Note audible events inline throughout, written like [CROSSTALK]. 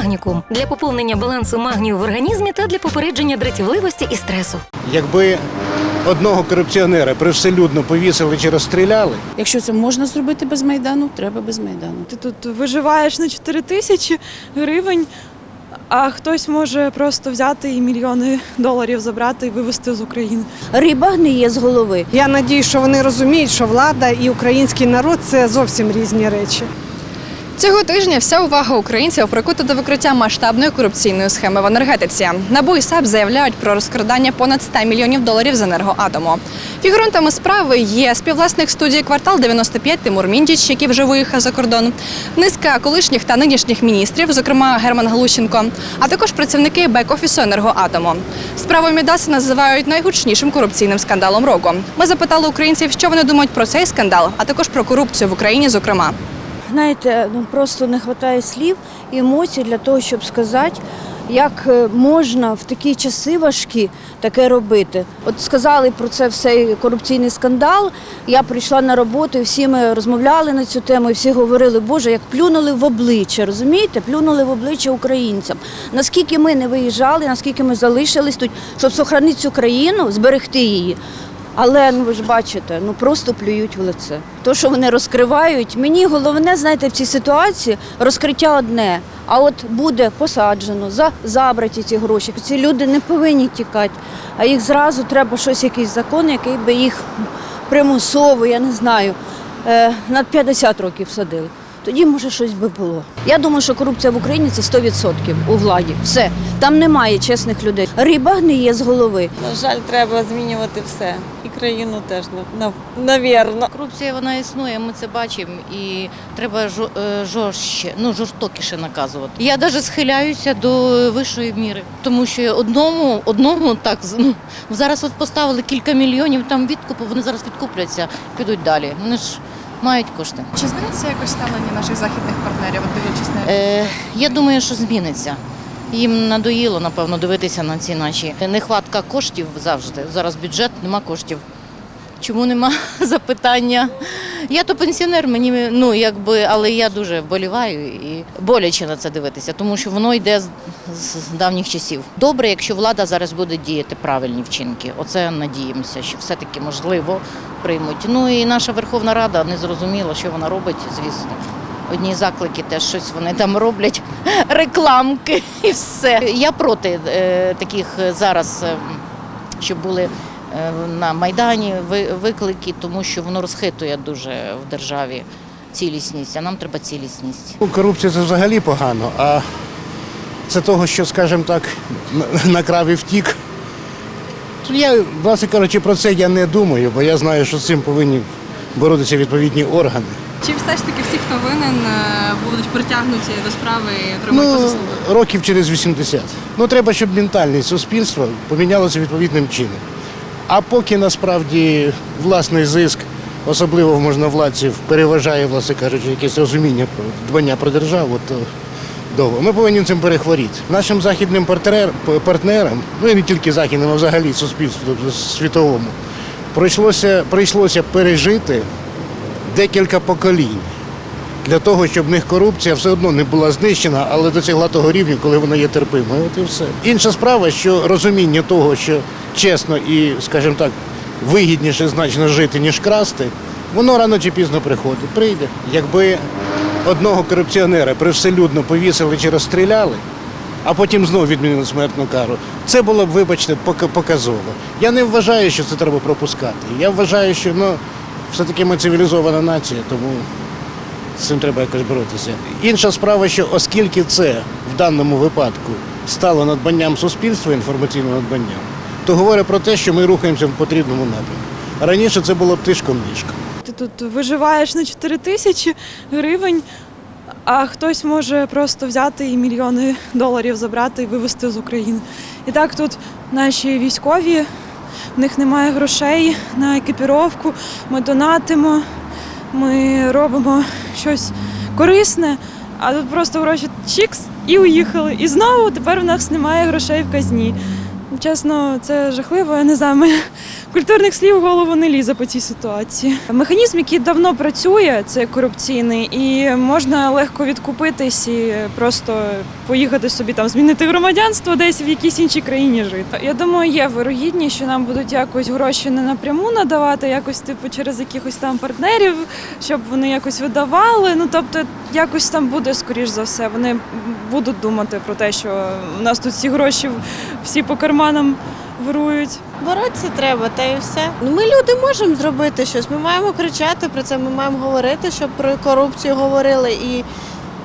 Магнікум для поповнення балансу магнію в організмі та для попередження дратівливості і стресу. Якби одного корупціонера привселюдно повісили чи розстріляли, Якщо це можна зробити без майдану, треба без майдану. Ти тут виживаєш на 4 тисячі гривень, а хтось може просто взяти і мільйони доларів забрати і вивезти з України. Риба гниє з голови. Я надію, що вони розуміють, що влада і український народ це зовсім різні речі. Цього тижня вся увага українців прикута до викриття масштабної корупційної схеми в енергетиці. НАБУ і САП заявляють про розкрадання понад 100 мільйонів доларів з енергоатому. Фігурантами справи є співвласник студії Квартал 95 Тимур Міндіч, який вже виїхав за кордон, низка колишніх та нинішніх міністрів, зокрема Герман Галущенко, а також працівники бек-офісу енергоатому. Справу Мідаса називають найгучнішим корупційним скандалом року. Ми запитали українців, що вони думають про цей скандал, а також про корупцію в Україні, зокрема. Знаєте, ну просто не вистачає слів і емоцій для того, щоб сказати, як е, можна в такі часи важкі таке робити. От сказали про це все корупційний скандал. Я прийшла на роботу, і всі ми розмовляли на цю тему, і всі говорили, Боже, як плюнули в обличчя, розумієте? Плюнули в обличчя українцям. Наскільки ми не виїжджали, наскільки ми залишились тут, щоб сохранити цю країну, зберегти її. Але ну ви ж бачите, ну просто плюють в лице. То, що вони розкривають, мені головне, знаєте, в цій ситуації розкриття одне. А от буде посаджено, за забраті ці гроші. Ці люди не повинні тікати, а їх зразу треба щось, якийсь закон, який би їх примусово, я не знаю, е, на 50 років садили. Тоді, може, щось би було. Я думаю, що корупція в Україні це 100% у владі. Все. Там немає чесних людей. Риба гниє з голови. На жаль, треба змінювати все. І країну теж, навірно. Корупція вона існує, ми це бачимо, і треба е, жорстче, ну жорстокіше наказувати. Я навіть схиляюся до вищої міри, тому що одному, одному так ну, зараз от поставили кілька мільйонів там відкупу, вони зараз відкупляться, підуть далі. Вони ж мають кошти. Чи зміниться якось ставлення наших західних партнерів, от дивлячись на Е, я думаю, що зміниться. Їм надоїло, напевно, дивитися на ці наші нехватка коштів завжди. Зараз бюджет, нема коштів. Чому нема [LAUGHS] запитання? Я то пенсіонер, мені ну якби, але я дуже вболіваю і боляче на це дивитися, тому що воно йде з, з давніх часів. Добре, якщо влада зараз буде діяти правильні вчинки. Оце надіємося, що все-таки можливо приймуть. Ну і наша Верховна Рада не зрозуміла, що вона робить, звісно. Одні заклики теж щось вони там роблять, [LAUGHS] рекламки і все. Я проти е, таких зараз, е, щоб були на Майдані ви- виклики, тому що воно розхитує дуже в державі цілісність, а нам треба цілісність. ну, корупція це взагалі погано. А це того, що, скажімо так, на- накрав і втік. Я, власне кажучи, про це я не думаю, бо я знаю, що з цим повинні боротися відповідні органи. чи все ж таки всі, хто винен, е, будуть притягнуті до справи і Ну, заслугах? років через 80. Ну, треба, щоб ментальність суспільства помінялася відповідним чином. А поки насправді власний зиск, особливо в можновладців, переважає, власне кажучи, якесь розуміння про дбання про державу, то довго. Ми повинні цим перехворіти. Нашим західним партнерам, ну і не тільки західним, а взагалі суспільству тобто світовому, прийшлося, прийшлося пережити декілька поколінь для того, щоб в них корупція все одно не була знищена, але досягла того рівня, коли вона є терпимою. От і все. Інша справа, що розуміння того, що чесно і, скажімо так, вигідніше значно жити, ніж красти, воно рано чи пізно приходить. Прийде. Якби одного корупціонера привселюдно повісили чи розстріляли, а потім знову відмінили смертну кару. Це було б, вибачте, пока- показово. Я не вважаю, що це треба пропускати. Я вважаю, що ну, все-таки ми цивілізована нація, тому цим треба якось боротися. Інша справа, що оскільки це в даному випадку стало надбанням суспільства, інформаційним надбанням, то говорить про те, що ми рухаємося в потрібному напрямку. Раніше це було б тишком ніжком. Ти тут виживаєш на 4 тисячі гривень, а хтось може просто взяти і мільйони доларів забрати і вивезти з України. І так тут наші військові, в них немає грошей на екіпіровку, ми донатимо, ми робимо щось корисне, а тут просто гроші чікс і уїхали. І знову тепер у нас немає грошей в казні. Чесно, це жахливо. Я не знаю, [LAUGHS] культурних слів в голову не лізе по цій ситуації. Механізм, який давно працює, це корупційний, і можна легко відкупитись і просто поїхати собі там змінити громадянство десь в якійсь іншій країні жити. Я думаю, є вирогідність, що нам будуть якось гроші не напряму надавати, якось типу через якихось там партнерів, щоб вони якось видавали. Ну тобто, якось там буде скоріш за все. Вони будуть думати про те, що у нас тут всі гроші всі по карманам вирують. Боротися треба, та і все. Ну, ми люди можемо зробити щось. Ми маємо кричати про це, ми маємо говорити, щоб про корупцію говорили і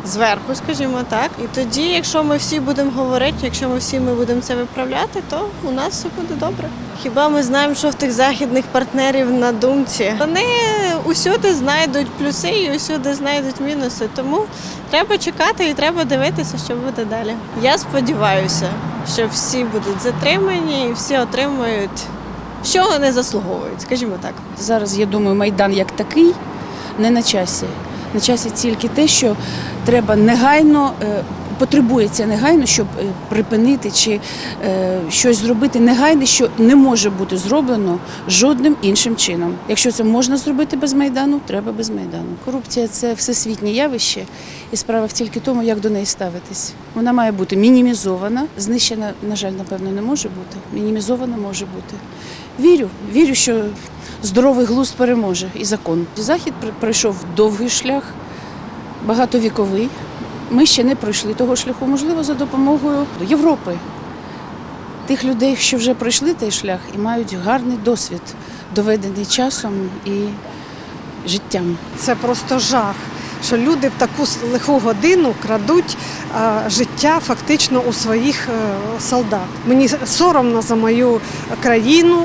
зверху, скажімо так. І тоді, якщо ми всі будемо говорити, якщо ми всі ми будемо це виправляти, то у нас все буде добре. Хіба ми знаємо, що в тих західних партнерів на думці? Вони усюди знайдуть плюси і усюди знайдуть мінуси. Тому треба чекати і треба дивитися, що буде далі. Я сподіваюся, що всі будуть затримані і всі отримують, що вони заслуговують, скажімо так. Зараз я думаю, майдан як такий не на часі. На часі тільки те, що треба негайно. е, Потребується негайно, щоб е, припинити чи е, щось зробити негайно, що не може бути зроблено жодним іншим чином. Якщо це можна зробити без майдану, треба без майдану. Корупція це всесвітнє явище, і справа в тільки тому, як до неї ставитись. Вона має бути мінімізована, знищена, на жаль, напевно, не може бути. Мінімізована може бути. Вірю, вірю, що здоровий глузд переможе і закон. Захід пройшов довгий шлях, багатовіковий. Ми ще не пройшли того шляху, можливо, за допомогою Європи, тих людей, що вже пройшли той шлях і мають гарний досвід, доведений часом і життям. Це просто жах. Що люди в таку лиху годину крадуть а, життя фактично у своїх е, солдат. Мені соромно за мою країну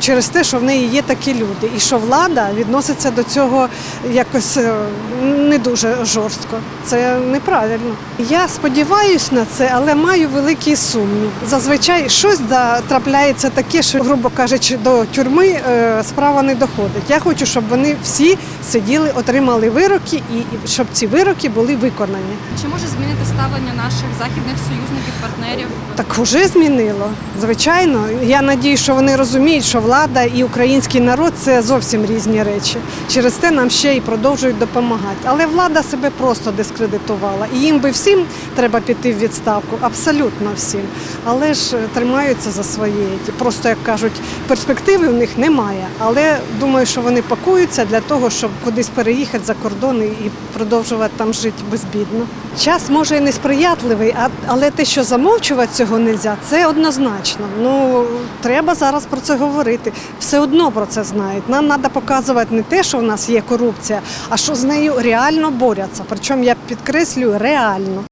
через те, що в неї є такі люди, і що влада відноситься до цього якось е, не дуже жорстко. Це неправильно. Я сподіваюся на це, але маю великий сумнів. Зазвичай щось да, трапляється таке, що, грубо кажучи, до тюрми е, справа не доходить. Я хочу, щоб вони всі сиділи, отримали вироки, і щоб ці вироки були виконані. Чи може змінити ставлення наших західних союзників, партнерів? Так вже змінило. Звичайно, я надію, що вони розуміють, що влада і український народ це зовсім різні речі. Через те нам ще і продовжують допомагати. Але влада себе просто дискредитувала. І їм би всім треба піти в відставку, абсолютно всім. Але ж е, тримаються за своє. Просто як кажуть, перспективи в них немає. Але думаю, що вони пакуються для того, щоб кудись переїхати за кордон і продовжувати там жити безбідно. Час може і несприятливий, але те, що замовчувати цього не можна, це однозначно. Ну треба зараз про це говорити. Все одно про це знають. Нам треба показувати не те, що в нас є корупція, а що з нею реально борються. Причому я підкреслюю реально.